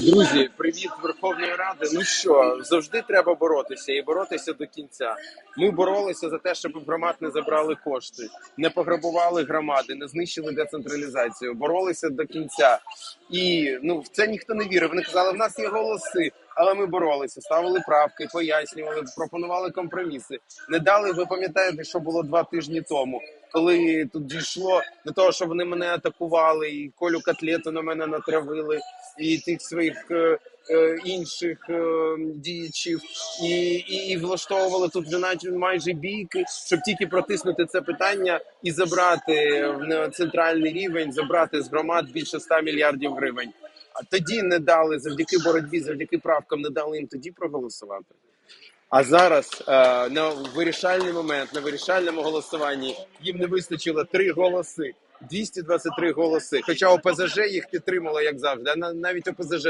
Друзі, привіт Верховної Ради. Ну що, завжди треба боротися і боротися до кінця. Ми боролися за те, щоб громад не забрали кошти, не пограбували громади, не знищили децентралізацію. Боролися до кінця. І ну в це ніхто не вірив. Вони казали, в нас є голоси, але ми боролися, ставили правки, пояснювали, пропонували компроміси. Не дали. Ви пам'ятаєте, що було два тижні тому, коли тут дійшло до того, що вони мене атакували, і колю котлету на мене натравили, і тих своїх е, інших е, діячів, і, і, і влаштовували тут вже навіть майже бійки, щоб тільки протиснути це питання і забрати на центральний рівень, забрати з громад більше 100 мільярдів гривень. А тоді не дали завдяки боротьбі, завдяки правкам, не дали їм тоді проголосувати. А зараз е, на вирішальний момент, на вирішальному голосуванні їм не вистачило три голоси. 223 голоси. Хоча ОПЗЖ їх підтримало, як завжди. Навіть ОПЗЖ